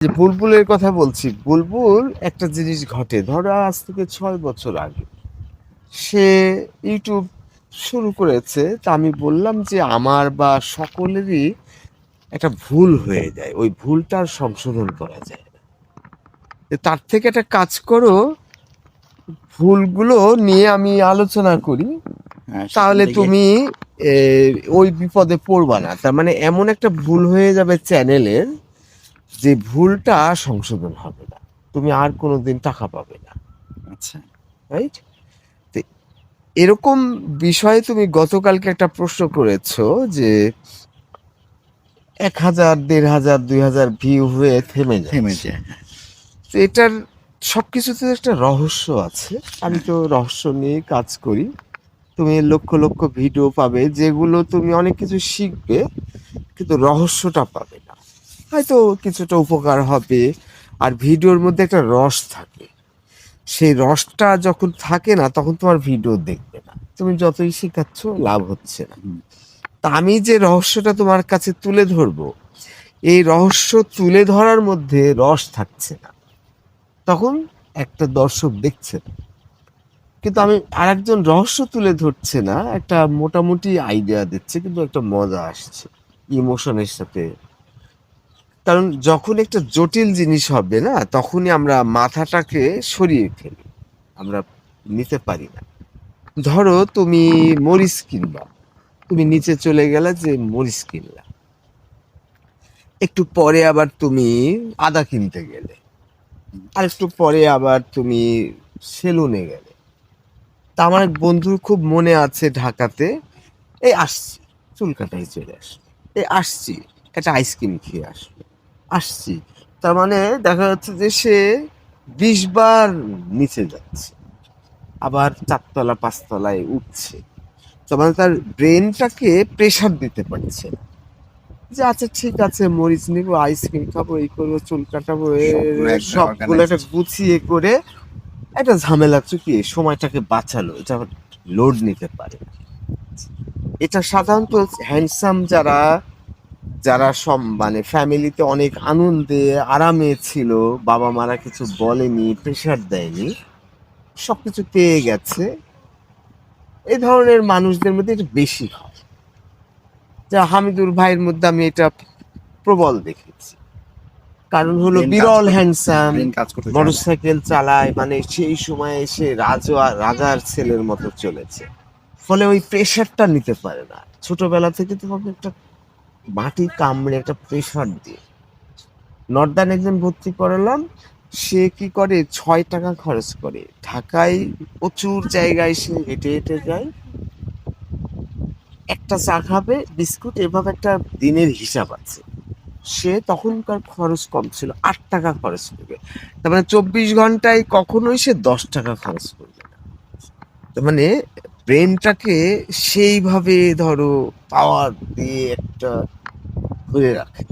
যে বুলবুলের কথা বলছি বুলবুল একটা জিনিস ঘটে। ধরো আজ থেকে ছয় বছর আগে সে ইউটিউব শুরু করেছে তা আমি বললাম যে আমার বা সকলেরই একটা ভুল হয়ে যায় ওই ভুলটার সংশোধন করা যায় না। তার থেকে একটা কাজ করো ভুলগুলো নিয়ে আমি আলোচনা করি হ্যাঁ, তাহলে তুমি ওই বিপদে পড়বা না। তার মানে এমন একটা ভুল হয়ে যাবে চ্যানেলের যে ভুলটা সংশোধন হবে না তুমি আর কোনো দিন টাকা পাবে না। আচ্ছা। রাইট এরকম বিষয়ে তুমি গতকালকে একটা প্রশ্ন করেছ যে এক হাজার দেড় হাজার দুই হাজার ভিউ হয়ে থেমে যায় থেমে যায় তো এটার সবকিছুতে একটা রহস্য আছে। আমি তো রহস্য নিয়ে কাজ করি। তুমি লক্ষ লক্ষ ভিডিও পাবে যেগুলো তুমি অনেক কিছু শিখবে কিন্তু রহস্যটা পাবে না। হয়তো কিছুটা উপকার হবে। আর ভিডিওর মধ্যে একটা রস থাকে। সেই রসটা যখন থাকে না তখন তোমার ভিডিও দেখবে না। তুমি যতই শেখাচ্ছ লাভ হচ্ছে না। তা আমি যে রহস্যটা তোমার কাছে তুলে ধরবো এই রহস্য তুলে ধরার মধ্যে রস থাকছে না। তখন একটা দর্শক দেখছে না। কিন্তু আমি আর একজন রহস্য তুলে ধরছে না একটা মোটামুটি আইডিয়া দিচ্ছে কিন্তু একটা মজা আসছে। ইমোশনের সাথে কারণ যখন একটা জটিল জিনিস হবে না, তখনই আমরা মাথাটাকে সরিয়ে ফেলি। আমরা নিতে পারি না। ধরো তুমি মরিচ কিনবা। তুমি নিচে চলে গেলে যে মরিচ কিনলা। একটু পরে আবার তুমি আদা কিনতে গেলে। আর একটু পরে আবার তুমি সেলুনে গেলে। তা আমার এক বন্ধুর খুব মনে আছে ঢাকাতে। এই আসছি চুল কাটাই চলে আসবে এই আসছি, একটা আইসক্রিম খেয়ে আসবে আসছি। তার মানে দেখা যাচ্ছে যে সে বিশ বার নিচে যাচ্ছে। আবার চারতলা পাঁচতলায় উঠছে। তার মানে তার ব্রেনটাকে প্রেশার দিতে পারছে যে আচ্ছা ঠিক আছে মরিচ নিবো আইসক্রিম খাব এই করব চুল কাটাবো সবগুলো একটা। গুছিয়ে করে একটা ঝামেলা চুকিয়ে সময়টাকে বাঁচালো এটা লোড নিতে পারে। এটা সাধারণত হ্যান্ডসাম যারা যারা সব মানে ফ্যামিলিতে অনেক আনন্দে আরামে ছিল বাবা মারা কিছু বলেনি প্রেশার দেয়নি সবকিছু পেয়ে গেছে। এই ধরনের মানুষদের মধ্যে এটা বেশি হয়। যা হামিদুর ভাইয়ের মধ্যে আমি এটা প্রবল দেখেছি। কারণ হলো বিরল হ্যান্ডসাম। মোটরসাইকেল চালায় মানে সেই সময় এসে রাজা রাজার ছেলের মতো চলেছে। ফলে ওই প্রেশারটা নিতে পারে না। ছোটবেলা থেকে তোমাকে একটা মাটি কামড়ে একটা প্রেশার দিয়ে। নর্দান একজন ভর্তি করালাম, সে কি করে, ছয় টাকা খরচ করে। ঢাকায় প্রচুর জায়গায় সে হেঁটে হেঁটে যায়। একটা চা খাবে, বিস্কুট, এভাবে একটা দিনের হিসাব আছে। সে তখনকার খরচ কম ছিল, আট টাকা খরচ করবে। তার মানে চব্বিশ ঘন্টায় কখনোই সে দশ টাকা খরচ করবে তার মানে ব্রেনটাকে সেইভাবে ধরো পাওয়ার দিয়ে একটা ধরে রাখে।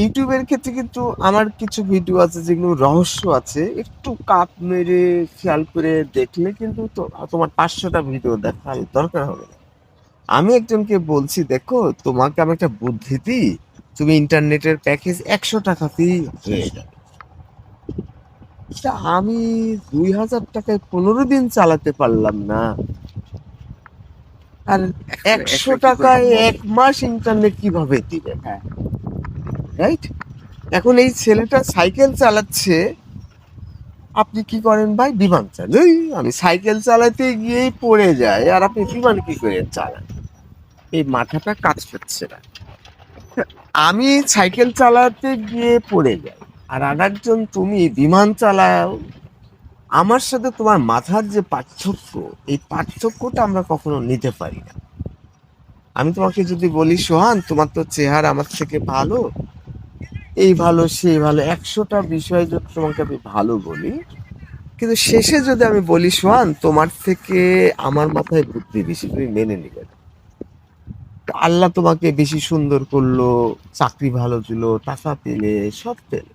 ইউটিউবের ক্ষেত্রে কিন্তু আমার কিছু ভিডিও আছে যেগুলো রহস্য আছে, একটু কাপ মেরে খেয়াল করে দেখলে কিন্তু তোমার পাঁচশোটা ভিডিও দেখার দরকার হবে না। আমি একজনকে বলছি, দেখো, তোমাকে আমি একটা বুদ্ধি দিই, তুমি ইন্টারনেটের প্যাকেজ একশো টাকাতেই হয়ে যাবে। তা আমি দুই হাজার টাকায় পনেরো দিন চালাতে পারলাম না। আর একশো টাকায় এক মাস ইন্টারনেট কীভাবে দিবে? হ্যাঁ। রাইট এখন এই ছেলেটা সাইকেল চালাচ্ছে। আপনি কি করেন ভাই? বিমান চালান। এই, আমি সাইকেল চালাতে গিয়েই পড়ে যাই। আর আপনি বিমান কি করে চালান? এই মাথাটা কাজ করছে না। আমি সাইকেল চালাতে গিয়ে পড়ে যাই। আর আরেকজন তুমি বিমান চালাও, আমার সাথে তোমার মাথার যে পার্থক্য, এই পার্থক্যটা আমরা কখনো নিতে পারি না। আমি তোমাকে যদি বলি, সোহান, তোমার তো চেহারা আমার থেকে ভালো, এই ভালো, সেই ভালো, একশোটা বিষয় যদি তোমাকে আমি ভালো বলি, কিন্তু শেষে যদি আমি বলি, সোহান, তোমার থেকে আমার মাথায় বুদ্ধি বেশি তুমি মেনে নিবে আল্লাহ তোমাকে বেশি সুন্দর করল, চাকরি ভালো দিল, টাকা পেলে, সব পেলে।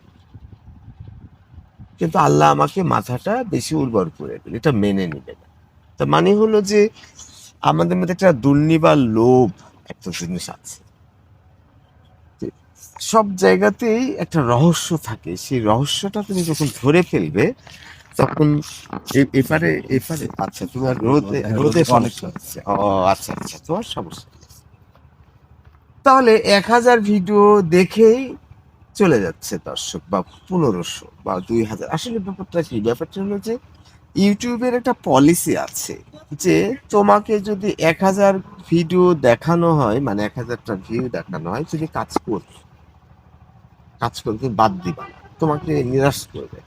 কিন্তু আল্লাহ আমাকে মাথাটা বেশি উর্বর করে দিল এটা মেনে নিবে না তার মানে হলো যে আমাদের মধ্যে একটা দুর্নিবার লোভ একটা জিনিস আছে। সব জায়গাতেই একটা রহস্য থাকে, সেই রহস্যটা তুমি যখন ধরে ফেলবে, তখন এপারে এপারে আচ্ছা তোমার রোদে রোদে সমস্যা ও আচ্ছা আচ্ছা তোমার সমস্যা তাহলে এক হাজার ভিডিও দেখেই চলে যাচ্ছে দর্শক বা পনেরোশো বা দুই হাজার আসলে ব্যাপারটা কি? ব্যাপারটা হলো যে ইউটিউবের একটা পলিসি আছে যে তোমাকে যদি এক হাজার ভিডিও দেখানো হয় মানে এক হাজারটা ভিউ দেখানো হয় তুমি কাজ করবে কাজ করতে বাদ দিবা তোমাকে নিরাশ করবে।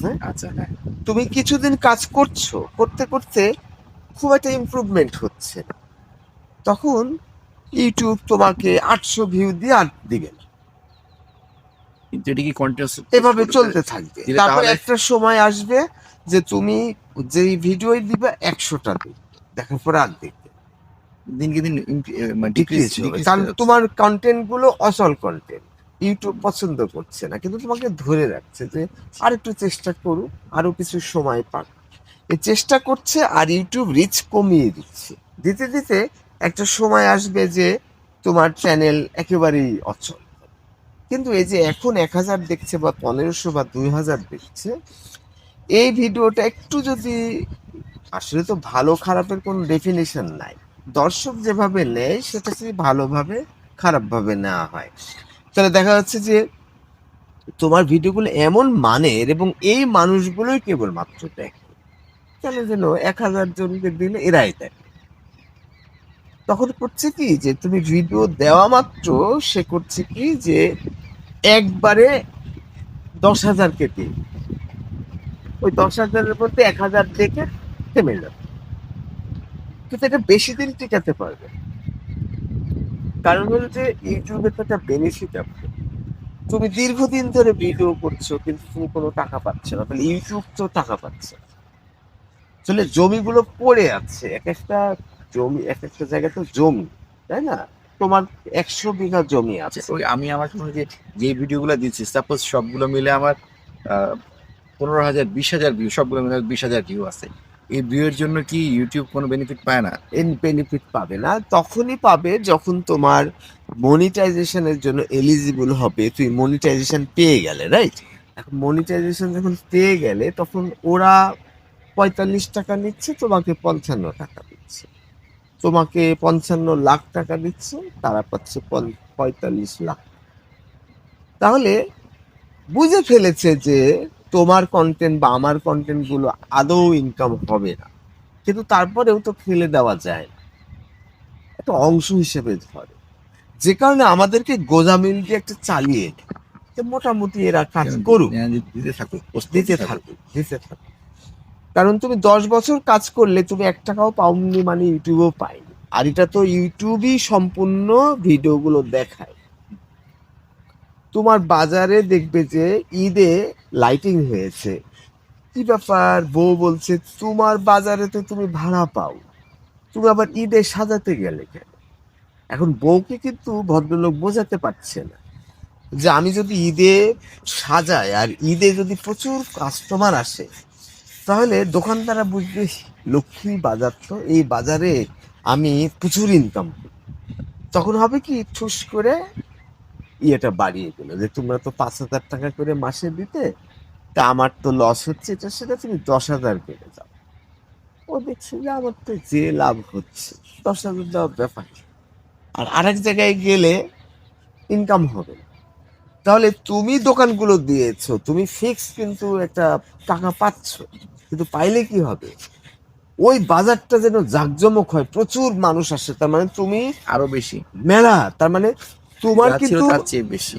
হ্যাঁ? আচ্ছা হ্যাঁ। তুমি কিছুদিন কাজ করছ করতে করতে খুব একটা ইমপ্রুভমেন্ট হচ্ছে না। তখন ইউটিউব তোমাকে আটশো ভিউ দিয়ে আর দিবে না। কিন্তু এটা কি কন্টিনিউস এভাবে চলতে থাকবে। তারপর একটা সময় আসবে যে তুমি যেই ভিডিও দিবে একশোটা দিবে। দেখার পরে আর দেখবে। দিনকে দিন মানে ডিক্রিজ ডিক্রিজ কারণ তোমার কন্টেন্টগুলো অসল কন্টেন্ট ইউটিউব পছন্দ করছে না কিন্তু তোমাকে ধরে রাখছে যে আর একটু চেষ্টা করুক আরও কিছু সময় পাক। এই চেষ্টা করছে আর ইউটিউব রিচ কমিয়ে দিচ্ছে। দিতে দিতে একটা সময় আসবে যে তোমার চ্যানেল একেবারেই অচল। কিন্তু এই যে এখন এক হাজার দেখছে বা পনেরোশো বা দুই হাজার দেখছে, এই ভিডিওটা একটু যদি, আসলে তো ভালো খারাপের কোনো ডেফিনেশন নাই। দর্শক যেভাবে নেয়, সেটা যদি ভালোভাবে, খারাপভাবে নেওয়া হয়। তাহলে দেখা যাচ্ছে যে, তোমার ভিডিওগুলো এমন মানের এবং এই মানুষগুলোই কেবলমাত্র দেখে। কেন যেন এক হাজার জনকে দিলে এরাই দেয় তখন করছে কি যে, তুমি ভিডিও দেওয়া মাত্র, সে করছে কি যে একবারে দশ হাজার কেটে। ওই দশ হাজারের মধ্যে এক হাজার দেখে থেমে যাবে। কিন্তু এটা বেশি দিন টিকাতে পারবে কারণ হলো যে ইউটিউবে তো একটা বেনিফিট আছে। তুমি দীর্ঘদিন ধরে ভিডিও করছ, কিন্তু তুমি কোনো টাকা পাচ্ছ না। তাহলে ইউটিউব তো টাকা পাচ্ছে। আসলে জমিগুলো পড়ে আছে। এক একটা জমি, এক একটা জায়গায় তো জমি, তাই না? তোমার একশো বিঘা জমি আছে। আচ্ছা ওই আমি আমার যে যে ভিডিওগুলো দিচ্ছি সাপোজ সবগুলো মিলে আমার পনেরো হাজার বিশ হাজার ভিউ সবগুলো মিলে বিশ হাজার ভিউ আছে। এই ভিউয়ের জন্য কি ইউটিউব কোনো বেনিফিট পায় না? এন বেনিফিট পাবে না তখনই পাবে যখন তোমার মনিটাইজেশনের জন্য এলিজিবল হবে। তুই মনিটাইজেশন পেয়ে গেলে রাইট এখন মনিটাইজেশন যখন পেয়ে গেলে তখন ওরা পঁয়তাল্লিশ টাকা নিচ্ছে তোমাকে পঞ্চান্ন টাকা দিচ্ছে। তোমাকে পঞ্চান্ন লাখ টাকা দিচ্ছে তারা পাচ্ছে পঁয়তাল্লিশ লাখ। তাহলে বুঝে ফেলেছে যে তোমার কন্টেন্ট বা আমার কন্টেন্টগুলো আদৌ ইনকাম হবে না। কিন্তু তারপরেও তো ফেলে দেওয়া যায় না। একটা অংশ হিসেবে ধরে। যে কারণে আমাদেরকে গোজামিল দিয়ে একটা চালিয়ে মোটামুটি এরা কাজ করুক। হ্যাঁ, দিতে থাকুক দিতে থাকুক দিতে থাকুক। কারণ তুমি দশ বছর কাজ করলে তুমি এক টাকাও পাওনি মানে ইউটিউবেও পাইনি। আর এটা তো ইউটিউবই সম্পূর্ণ ভিডিওগুলো দেখায়। তোমার বাজারে দেখবে যে ঈদে লাইটিং হয়েছে। কি ব্যাপার? বউ বলছে, তোমার বাজারে তো তুমি ভাড়া পাও। তুমি আবার ঈদে সাজাতে গেলে কেন? এখন বউকে কিন্তু ভদ্রলোক বোঝাতে পারছে না যে আমি যদি ঈদে সাজাই, আর ঈদে যদি প্রচুর কাস্টমার আসে তাহলে দোকানদাররা বুঝবে, লক্ষ্মী বাজার তো, এই বাজারে আমি প্রচুর ইনকাম তখন হবে কি, ঠুস করে ইয়েটা বাড়িয়ে দিল, যে তোমরা তো পাঁচ হাজার টাকা করে মাসে দিতে, তা আমার তো লস হচ্ছে, এটা সেটা তুমি দশ হাজার করে যাও ও দেখছে যে আমার তো যে লাভ হচ্ছে, দশ হাজার দেওয়ার ব্যাপার। আর আরেক জায়গায় গেলে ইনকাম হবে না। তাহলে তুমি দোকানগুলো দিয়েছ তুমি ফিক্স কিন্তু একটা টাকা পাচ্ছ কিন্তু পাইলে কি হবে? ওই বাজারটা যেন জাঁকজমক হয় প্রচুর মানুষ আসে তার মানে তুমি আরও বেশি। মেলা তার মানে তোমার কিন্তু বেশি।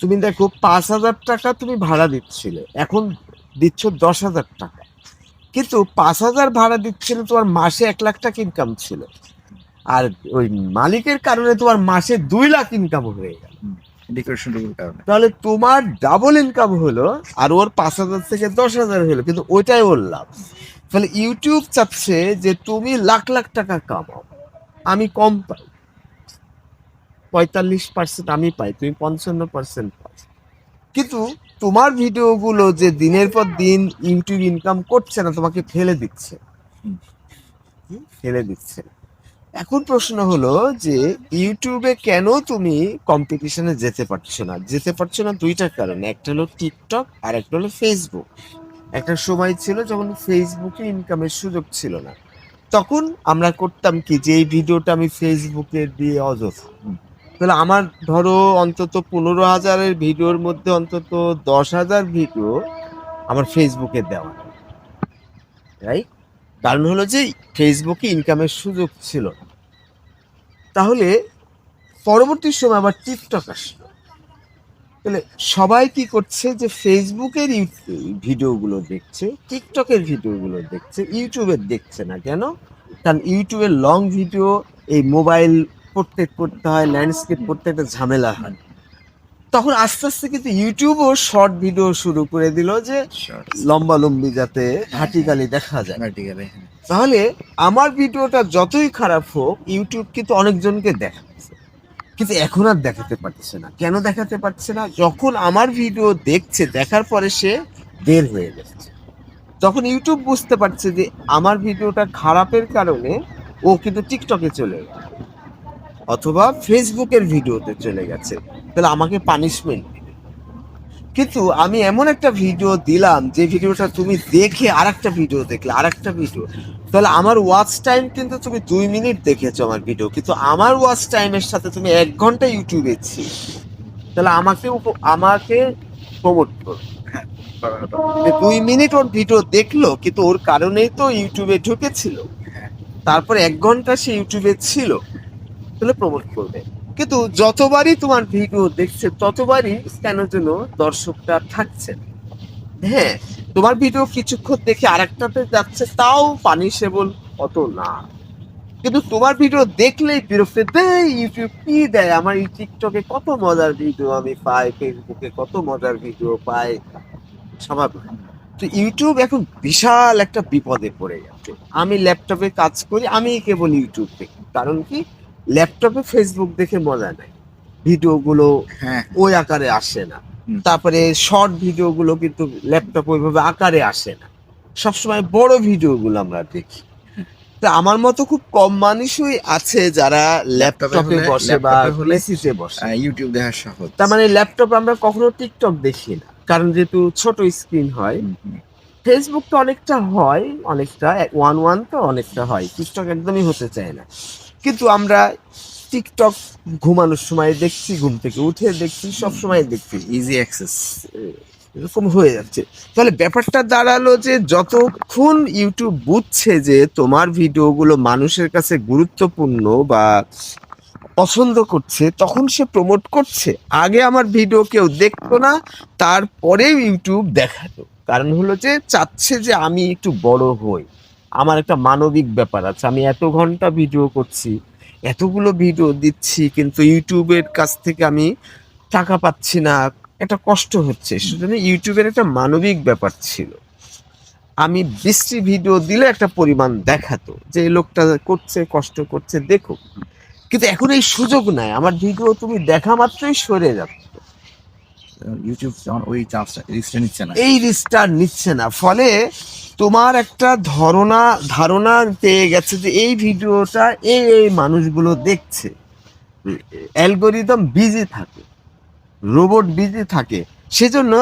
তুমি দেখো পাঁচ হাজার টাকা তুমি ভাড়া দিচ্ছিলে এখন দিচ্ছ দশ হাজার টাকা। কিন্তু পাঁচ হাজার ভাড়া দিচ্ছিলে তোমার মাসে এক লাখ টাকা ইনকাম ছিল। আর ওই মালিকের কারণে তোমার মাসে দুই লাখ ইনকাম হয়ে গেল। ডেকোরেশনের কারণে। তাহলে তোমার ডাবল ইনকাম হলো আর ওর পাঁচ হাজার থেকে দশ হাজার হলো কিন্তু ওইটাই ওর লাভ তাহলে ইউটিউব চাচ্ছে যে তুমি লাখ লাখ টাকা কামাও। আমি কম পাই। পঁয়তাল্লিশ পার্সেন্ট আমি পাই তুমি পঞ্চান্ন পার্সেন্ট পাও। কিন্তু তোমার ভিডিওগুলো যে দিনের পর দিন ইউটিউব ইনকাম করছে না তোমাকে ফেলে দিচ্ছে। ফেলে দিচ্ছে। এখন প্রশ্ন হলো যে ইউটিউবে কেন তুমি কম্পিটিশনে যেতে পারছ না? যেতে পারছ না দুইটা কারণে। একটা হলো টিকটক আর একটা হলো ফেসবুক একটা সময় ছিল যখন ফেসবুকে ইনকামের সুযোগ ছিল না। তখন আমরা করতাম কি, যে এই ভিডিওটা আমি ফেসবুকে দিয়ে অযথা। তাহলে আমার ধরো অন্তত পনেরো হাজারের ভিডিওর মধ্যে অন্তত দশ হাজার ভিডিও আমার ফেসবুকে দেওয়া। রাইট কারণ হলো যে ফেসবুকে ইনকামের সুযোগ ছিল তাহলে পরবর্তী সময় আবার টিকটক আসলো। তাহলে সবাই কি করছে যে ফেসবুকের ভিডিওগুলো দেখছে টিকটকের ভিডিওগুলো দেখছে ইউটিউবের দেখছে না কেন? কারণ ইউটিউবের লং ভিডিও এই মোবাইল প্রত্যেক করতে হয় ল্যান্ডস্কেপ করতে একটা ঝামেলা হয়। তখন আস্তে আস্তে কিন্তু ইউটিউবও শর্ট ভিডিও শুরু করে দিল যে লম্বা লম্বি যাতে ভার্টিক্যালি দেখা যায়। ভার্টিক্যালি তাহলে আমার ভিডিওটা যতই খারাপ হোক ইউটিউব কিন্তু অনেকজনকে দেখাচ্ছে। কিন্তু এখন আর দেখাতে পারছে না। কেন দেখাতে পারছে না? যখন আমার ভিডিও দেখছে দেখার পরে সে বের হয়ে যাচ্ছে তখন ইউটিউব বুঝতে পারছে যে আমার ভিডিওটা খারাপের কারণে ও কিন্তু টিকটকে চলে গেল অথবা ফেসবুকের ভিডিওতে চলে গেছে। তাহলে আমাকে পানিশমেন্ট কিন্তু আমি এমন একটা ভিডিও দিলাম, যে ভিডিওটা তুমি দেখে আর একটা ভিডিও দেখলে আর একটা ভিডিও তাহলে আমার ওয়াচ টাইম কিন্তু তুমি দুই মিনিট দেখেছ আমার ভিডিও কিন্তু আমার ওয়াচ টাইমের সাথে তুমি এক ঘণ্টা ইউটিউবে ছিল তাহলে আমাকে আমাকে প্রমোট করো। দুই মিনিট ওর ভিডিও দেখল, কিন্তু ওর কারণেই তো ইউটিউবে ঢুকেছিল। তারপর এক ঘণ্টা সে ইউটিউবে ছিল। তাহলে প্রমোট করবে। কিন্তু যতবারই তোমার ভিডিও দেখছে, ততবারই কেন যেন দর্শকটা থাকছে হ্যাঁ তোমার ভিডিও কিছুক্ষণ দেখে আরেকটাতে যাচ্ছে, তাও পানিশেবল অত না। কিন্তু তোমার ভিডিও দেখলেই বিরক্ত দেয় ইউটিউব কি দেয়? আমার এই টিকটকে কত মজার ভিডিও আমি পাই ফেসবুকে কত মজার ভিডিও পাই? স্বাভাবিক। তো ইউটিউব এখন বিশাল একটা বিপদে পড়ে গেছে। আমি ল্যাপটপে কাজ করি, আমি কেবল ইউটিউব দেখি। কারণ কি? ল্যাপটপে ফেসবুক দেখে মজা নাই ভিডিওগুলো হ্যাঁ। ওই আকারে আসে না। তারপরে শর্ট ভিডিওগুলো কিন্তু ল্যাপটপ ওইভাবে আকারে আসে না। সবসময় বড় ভিডিওগুলো আমরা দেখি। তো আমার মতো খুব কম মানুষই আছে যারা ল্যাপটপে বসে বা পিসিতে বসে। ইউটিউব দেখা সহজ। তার মানে ল্যাপটপ আমরা কখনো টিকটক দেখি না। কারণ যেহেতু ছোট স্ক্রিন হয়। ফেসবুক তো অনেকটা হয় অনেকটা ওয়ান ওয়ান তো অনেকটা হয়। টিকটক একদমই হতে চায় না। কিন্তু আমরা টিকটক ঘুমানোর সময় দেখছি, ঘুম থেকে উঠে দেখছি সব সময় দেখছি ইজি অ্যাক্সেস এরকম হয়ে যাচ্ছে। তাহলে ব্যাপারটা দাঁড়াল যে যতক্ষণ ইউটিউব বুঝছে যে তোমার ভিডিওগুলো মানুষের কাছে গুরুত্বপূর্ণ বা পছন্দ করছে, তখন সে প্রমোট করছে। আগে আমার ভিডিও কেউ দেখতো না তারপরে ইউটিউব দেখাতো কারণ হলো যে চাচ্ছে যে আমি একটু বড় হই। আমার একটা মানবিক ব্যাপার আছে। আমি এত ঘণ্টা ভিডিও করছি, এতগুলো ভিডিও দিচ্ছি, কিন্তু ইউটিউবের কাছ থেকে আমি টাকা পাচ্ছি না। একটা কষ্ট হচ্ছে। সেজন্য ইউটিউবের একটা মানবিক ব্যাপার ছিল। আমি বৃষ্টি ভিডিও দিলে একটা পরিমাণ দেখাতো যে লোকটা করছে, কষ্ট করছে দেখো কিন্তু এখন এই সুযোগ নাই। আমার ভিডিও তুমি দেখা মাত্রই সরে যাবে। ইউটিউব ওই চান্সটা রিস্কটা নিচ্ছে না। এই রিস্কটা নিচ্ছে না। ফলে তোমার একটা ধারণা ধারণা পেয়ে গেছে যে এই ভিডিওটা এই এই মানুষগুলো দেখছে। অ্যালগোরিদম বিজি থাকে, রোবট বিজি থাকে। সেজন্য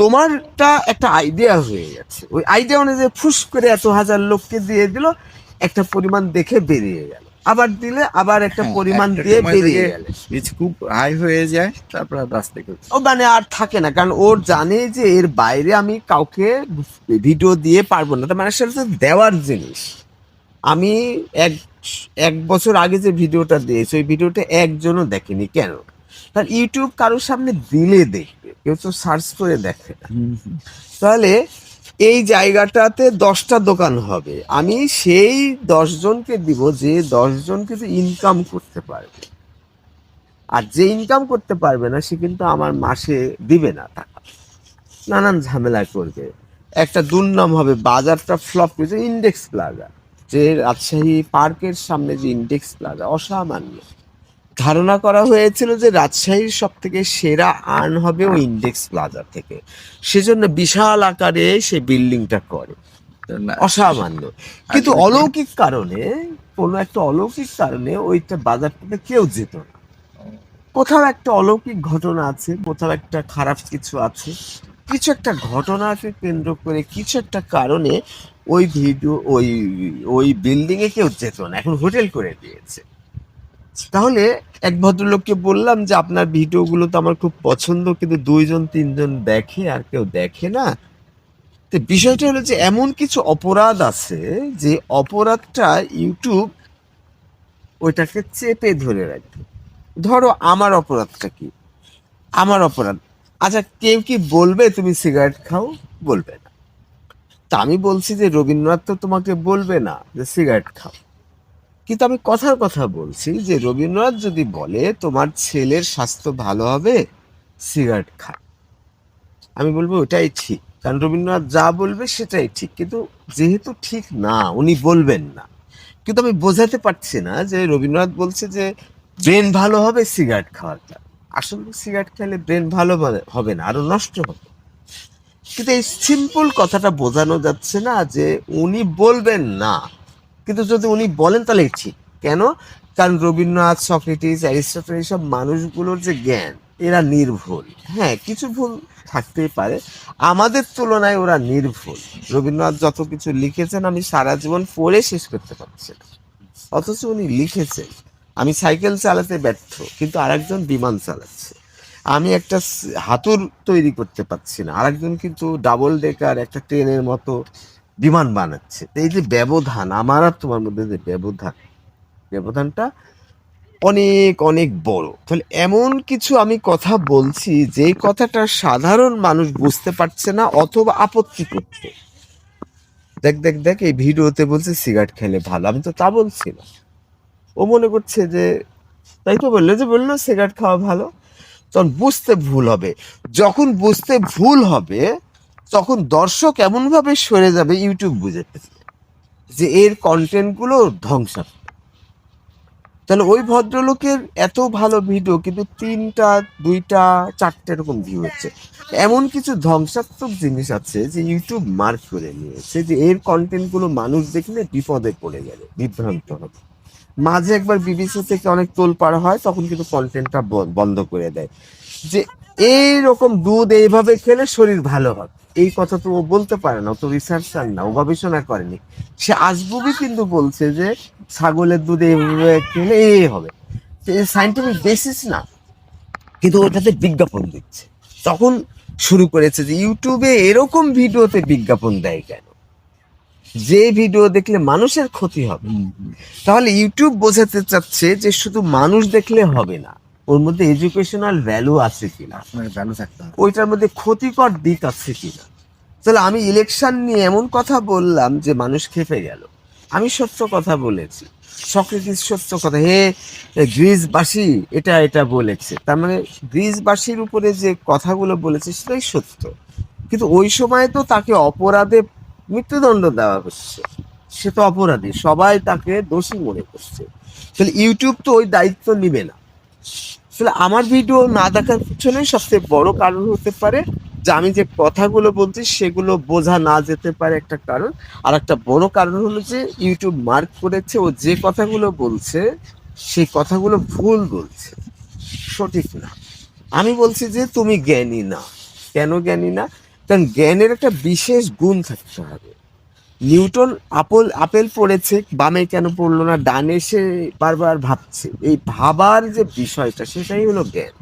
তোমারটা একটা আইডিয়া হয়ে গেছে। ওই আইডিয়া অনুযায়ী ফুস করে এত হাজার লোককে দিয়ে দিল, একটা পরিমাণ দেখে বেরিয়ে গেল। আবার দিলে আবার একটা হ্যাঁ, পরিমাণ দিয়ে বেরিয়ে গেল। খুব হাই হয়ে যায় তারপর রাস্তা করছে ও মানে আর থাকে না কারণ ওর জানে যে এর বাইরে আমি কাউকে ভিডিও দিয়ে পারব না মানে সেটা তো দেওয়ার জিনিস। আমি এক এক বছর আগে যে ভিডিওটা দিয়েছি ওই ভিডিওটা একজনও দেখেনি কেন? তার ইউটিউব কারোর সামনে দিলে দেখবে কেউ তো সার্চ করে দেখে না। তাহলে এই জায়গাটাতে দশটা দোকান হবে। আমি সেই দশজনকে দিব যে দশজন কিন্তু ইনকাম করতে পারবে। আর যে ইনকাম করতে পারবে না, সে কিন্তু আমার মাসে দিবে না টাকা। নানান ঝামেলা করবে একটা দুর্নাম হবে, বাজারটা ফ্লপ করেছে ইন্ডেক্স প্লাজা যে রাজশাহী পার্কের সামনে যে ইন্ডেক্স প্লাজা অসামান্য। ধারণা করা হয়েছিল যে রাজশাহীর সব থেকে সেরা আর্ন হবে ওই ইন্ডেক্স প্লাজা থেকে। সেজন্য বিশাল আকারে সে বিল্ডিংটা করে। অসামান্য। কিন্তু অলৌকিক কারণে কোনো একটা অলৌকিক কারণে ওইটা বাজারটাতে কেউ যেত না। কোথাও একটা অলৌকিক ঘটনা আছে কোথাও একটা খারাপ কিছু আছে। কিছু একটা ঘটনাকে কেন্দ্র করে কিছু একটা কারণে ওই ভিডিও ওই ওই বিল্ডিংয়ে কেউ যেত না। এখন হোটেল করে দিয়েছে। তাহলে এক ভদ্রলোককে বললাম যে, আপনার ভিডিওগুলো তো আমার খুব পছন্দ, কিন্তু দুইজন, তিনজন দেখে আর কেউ দেখে না। তো বিষয়টা হলো যে, এমন কিছু অপরাধ আছে যে, অপরাধটা ইউটিউব ওইটাকে চেপে ধরে রাখবে ধরো, আমার অপরাধটা কি? আমার অপরাধ। আচ্ছা কেউ কি বলবে, তুমি সিগারেট খাও? বলবে না। তা আমি বলছি যে, রবীন্দ্রনাথ তো তোমাকে বলবে না যে, সিগারেট খাও। কিন্তু আমি কথার কথা বলছি যে রবীন্দ্রনাথ যদি বলে, তোমার ছেলের স্বাস্থ্য ভালো হবে, সিগারেট খা। আমি বলব, ওটাই ঠিক। কারণ রবীন্দ্রনাথ যা বলবে সেটাই ঠিক, কিন্তু যেহেতু ঠিক না, উনি বলবেন না। কিন্তু আমি বোঝাতে পারছি না যে রবীন্দ্রনাথ বলছে যে, ব্রেন ভালো হবে, সিগারেট খাওয়াটা। আসলে সিগারেট খেলে ব্রেন ভালো হবে- হবে না, আরও নষ্ট হবে। কিন্তু এই সিম্পল কথাটা বোঝানো যাচ্ছে না যে উনি বলবেন না। কিন্তু যদি উনি বলেন তাহলে ঠিক। কেন? কারণ রবীন্দ্রনাথ, সক্রেটিস, অ্যারিস্টটল, এইসব মানুষগুলোর যে জ্ঞান, এরা নির্ভুল। হ্যাঁ কিছু ভুল থাকতেই পারে। আমাদের তুলনায় ওরা নির্ভুল। রবীন্দ্রনাথ যত কিছু লিখেছেন, আমি সারা জীবন পড়ে শেষ করতে পারছি না। অথচ উনি লিখেছেন। আমি সাইকেল চালাতে ব্যর্থ, কিন্তু আরেকজন বিমান চালাচ্ছে। আমি একটা হাতুর তৈরি করতে পারছি না। আরেকজন কিন্তু ডাবল ডেকার একটা ট্রেনের মতো বিমান বানাচ্ছে। এই যে ব্যবধান, আমার আর তোমার মধ্যে যে ব্যবধান, ব্যবধানটা অনেক অনেক বড়। তাহলে এমন কিছু আমি কথা বলছি যে কথাটা সাধারণ মানুষ বুঝতে পারছে না অথবা আপত্তি করছে। দেখ দেখ দেখ, এই ভিডিওতে বলছে সিগারেট খেলে ভালো। আমি তো তা বলছি না। ও মনে করছে যে, তাই তো বলল যে, বলল সিগারেট খাওয়া ভালো। তখন বুঝতে ভুল হবে। যখন বুঝতে ভুল হবে তখন দর্শক এমনভাবে সরে যাবে ইউটিউব বুঝে। যে এর কন্টেন্টগুলো ধ্বংসাত্মক তাহলে ওই ভদ্রলোকের এত ভালো ভিডিও কিন্তু তিনটা, দুইটা, চারটে এরকম ভিউ হচ্ছে। এমন কিছু ধ্বংসাত্মক জিনিস আছে যে ইউটিউব মার্ক করে নিয়েছে যে এর কন্টেন্টগুলো মানুষ দেখলে বিপদে পড়ে গেলে বিভ্রান্ত হবে। মাঝে একবার বিবিসি থেকে অনেক তোল পার হয়, তখন কিন্তু কন্টেন্টটা বন্ধ করে দেয়। যে এই রকম দুধ এইভাবে খেলে শরীর ভালো হবে। এই কথা তো ও বলতে পারে না, ও তো রিসার্চার না, ও গবেষণা করেনি। সে আসবুবই কিন্তু বলছে যে ছাগলের দুধ এইভাবে খেলে এই হবে। সাইন্টিফিক বেসিস না, কিন্তু ওটাতে বিজ্ঞাপন দিচ্ছে। তখন শুরু করেছে যে ইউটিউবে এরকম ভিডিওতে বিজ্ঞাপন দেয় কেন? যে ভিডিও দেখলে মানুষের ক্ষতি হবে। তাহলে ইউটিউব বোঝাতে চাচ্ছে যে শুধু মানুষ দেখলে হবে না ওর মধ্যে এডুকেশনাল ভ্যালু আছে কিনা? আপনার ভ্যালু থাকতে হবে। ওইটার মধ্যে ক্ষতিকর দিক আছে কিনা? তাহলে আমি ইলেকশন নিয়ে এমন কথা বললাম যে মানুষ খেপে গেল। আমি সত্য কথা বলেছি। সক্রেটিস সত্য কথা হে গ্রিসবাসী এটা এটা বলেছে। তার মানে গ্রিসবাসীর উপরে যে কথাগুলো বলেছে সেটাই সত্য। কিন্তু ওই সময় তো তাকে অপরাধে মৃত্যুদণ্ড দেওয়া হচ্ছে। সে তো অপরাধী, সবাই তাকে দোষী মনে করছে। তাহলে ইউটিউব তো ওই দায়িত্ব নিবে না। তাহলে আমার ভিডিও না দেখার পিছনে সবচেয়ে বড় কারণ হতে পারে যে আমি যে কথাগুলো বলছি, সেগুলো বোঝা না যেতে পারে একটা কারণ। আর একটা বড় কারণ হলো যে ইউটিউব মার্ক করেছে, ও যে কথাগুলো বলছে, সেই কথাগুলো ভুল বলছে। সঠিক না। আমি বলছি যে তুমি জ্ঞানী না। কেন জ্ঞানী না? কারণ জ্ঞানের একটা বিশেষ গুণ থাকতে হবে। নিউটন আপেল আপেল পড়েছে, বামে কেন পড়ল না, ডানে সে বারবার ভাবছে। এই ভাবার যে বিষয়টা, সেটাই হলো জ্ঞান।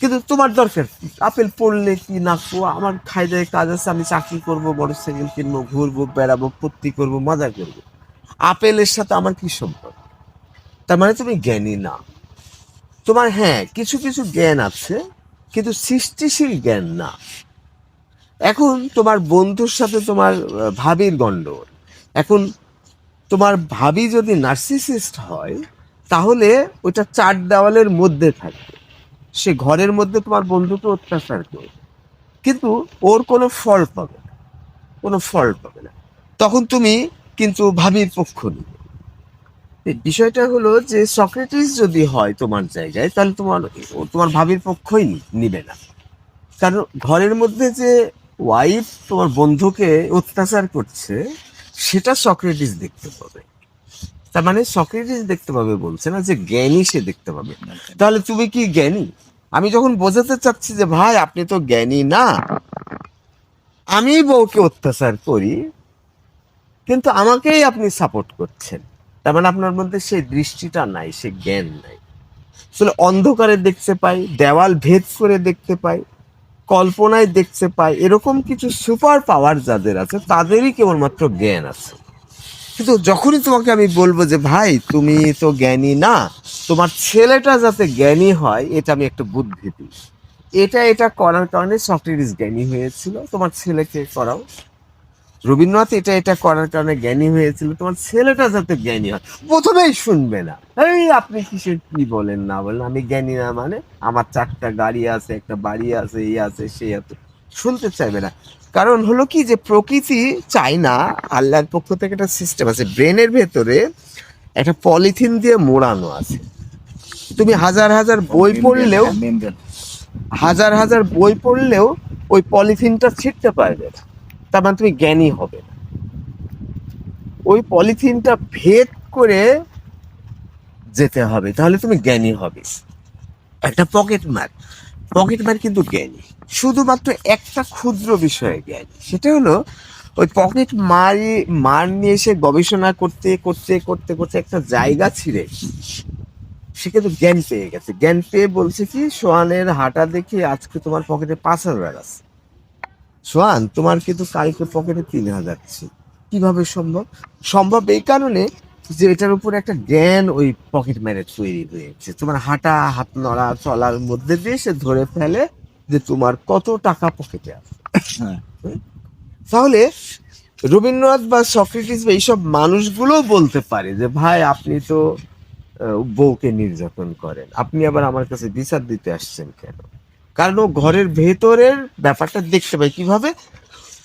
কিন্তু তোমার দরকার কি? আপেল পড়লে কি না? আমার খাই দায় কাজ আছে, আমি চাকরি করব, বড় সাইকেল কিনবো, ঘুরবো, বেড়াবো, ফুর্তি করব, মজা করব। আপেলের সাথে আমার কি সম্পর্ক? তার মানে তুমি জ্ঞানী না। তোমার হ্যাঁ কিছু কিছু জ্ঞান আছে, কিন্তু সৃষ্টিশীল জ্ঞান না। এখন তোমার বন্ধুর সাথে তোমার ভাবির গন্ডগোল। এখন তোমার ভাবি যদি নার্সিসিস্ট হয়, তাহলে ওটা চার দেওয়ালের মধ্যে থাকবে। সে ঘরের মধ্যে তোমার বন্ধুকে অত্যাচার করবে। কিন্তু ওর কোনো ফল পাবে না। কোনো ফল পাবে না। তখন তুমি কিন্তু ভাবির পক্ষ নিবে। বিষয়টা হলো যে, সক্রেটিস যদি হয় তোমার জায়গায়, তাহলে তোমার তোমার ভাবির পক্ষই নিবে না। কারণ ঘরের মধ্যে যে ওয়াইফ তোমার বন্ধুকে অত্যাচার করছে, সেটা সক্রেটিস দেখতে পাবে। তার মানে সক্রেটিস দেখতে পাবে বলছে না যে জ্ঞানী সে দেখতে পাবে। তাহলে তুমি কি জ্ঞানী? আমি যখন বোঝাতে চাচ্ছি যে ভাই, আপনি তো জ্ঞানী না, আমি বউকে অত্যাচার করি, কিন্তু আমাকেই আপনি সাপোর্ট করছেন। তার মানে আপনার মধ্যে সেই দৃষ্টিটা নাই, সে জ্ঞান নাই। আসলে অন্ধকারে দেখতে পাই, দেওয়াল ভেদ করে দেখতে পাই কল্পনায় দেখতে পাই, এরকম কিছু সুপার পাওয়ার যাদের আছে, তাদেরই কেবলমাত্র জ্ঞান আছে। কিন্তু যখনই তোমাকে আমি বলব যে, ভাই, তুমি তো জ্ঞানী না, তোমার ছেলেটা যাতে জ্ঞানী হয়, এটা আমি একটা বুদ্ধি দিই এটা এটা করার কারণে সক্রেটিস জ্ঞানী হয়েছিল, তোমার ছেলেকে করাও। রবীন্দ্রনাথ এটা এটা করার কারণে জ্ঞানী হয়েছিল তোমার ছেলেটা যাতে জ্ঞানী হয় প্রথমেই শুনবে না। এই আপনি কিসের কি বলেন না বলেন আমি জ্ঞানী না মানে আমার চারটা গাড়ি আছে একটা বাড়ি আছে এই আছে সেই আছে শুনতে চাইবে না। কারণ হলো কি যে প্রকৃতি চায় না আল্লাহর পক্ষ থেকে একটা সিস্টেম আছে ব্রেনের ভেতরে একটা পলিথিন দিয়ে মোড়ানো আছে। তুমি হাজার হাজার বই পড়লেও হাজার হাজার বই পড়লেও ওই পলিথিনটা ছিঁড়তে পারবে না। তার মানে তুমি জ্ঞানী হবে না। ওই পলিথিনটা ভেদ করে যেতে হবে, তাহলে তুমি জ্ঞানী হবে। একটা পকেট মার। পকেট মার কিন্তু জ্ঞানী। শুধুমাত্র একটা ক্ষুদ্র বিষয়ে জ্ঞানী। সেটা হলো, ওই পকেট মারি, মার নিয়ে এসে গবেষণা করতে করতে করতে করতে একটা জায়গা ছিঁড়ে সে কিন্তু জ্ঞান পেয়ে গেছে। জ্ঞান পেয়ে বলছে কি, সোহানের হাঁটা দেখে আজকে তোমার পকেটে পাঁচ হাজার আছে। সোহান তোমার কিন্তু কালকে পকেটে তিন হাজার ছিল কীভাবে সম্ভব? সম্ভব এই কারণে যে এটার উপর একটা জ্ঞান ওই পকেট মেরে তৈরি হয়েছে। তোমার হাঁটা হাত নড়া চলার মধ্যে দিয়ে সে ধরে ফেলে যে তোমার কত টাকা পকেটে আছে। হ্যাঁ। তাহলে রবীন্দ্রনাথ বা সক্রেটিস বা এইসব মানুষগুলো বলতে পারে যে ভাই আপনি তো বউকে নির্যাতন করেন। আপনি আবার আমার কাছে বিচার দিতে আসছেন কেন? কারণ ও ঘরের ভেতরের ব্যাপারটা দেখতে পাই কীভাবে?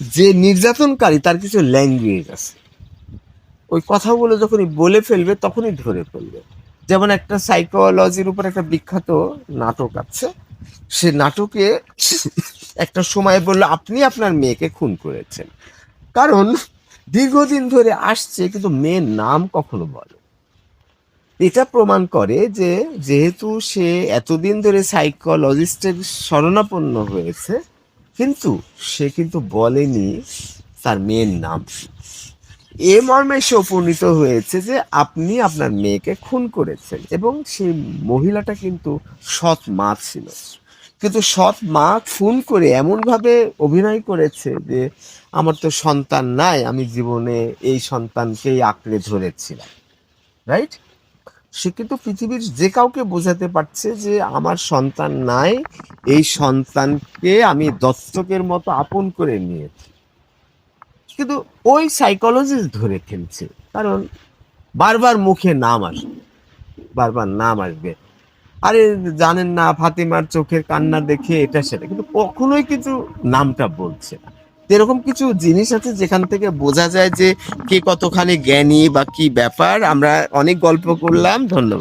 যে নির্যাতনকারী তার কিছু ল্যাঙ্গুয়েজ আছে। ওই কথাগুলো যখনই বলে ফেলবে, তখনই ধরে ফেলবে। যেমন একটা সাইকোলজির উপর একটা বিখ্যাত নাটক আছে। সে নাটকে একটা সময় বলল, আপনি আপনার মেয়েকে খুন করেছেন। কারণ দীর্ঘদিন ধরে আসছে, কিন্তু মেয়ের নাম কখনো বলে। এটা প্রমাণ করে যে যেহেতু সে এতদিন ধরে সাইকোলজিস্টের শরণাপন্ন হয়েছে, কিন্তু সে কিন্তু বলেনি তার মেয়ের নাম। এ মর্মে সে উপনীত হয়েছে যে আপনি আপনার মেয়েকে খুন করেছেন এবং সেই মহিলাটা কিন্তু সৎ মা ছিল। কিন্তু সৎ মা খুন করে এমনভাবে অভিনয় করেছে যে আমার তো সন্তান নাই, আমি জীবনে এই সন্তানকেই আঁকড়ে ধরেছিলাম। রাইট সে কিন্তু পৃথিবীর যে কাউকে বোঝাতে পারছে যে আমার সন্তান নাই, এই সন্তানকে আমি দত্তকের মতো আপন করে নিয়েছি। কিন্তু ওই সাইকোলজিস্ট ধরে ফেলছে, কারণ বারবার মুখে নাম আসবে, বারবার নাম আসবে। আরে জানেন না, ফাতিমার চোখের কান্না দেখে এটা সেটা। কিন্তু কখনোই কিছু নামটা বলছে না। এরকম কিছু জিনিস আছে যেখান থেকে বোঝা যায় যে কে কতখানি জ্ঞানী বা কি ব্যাপার? আমরা অনেক গল্প করলাম, ধন্যবাদ।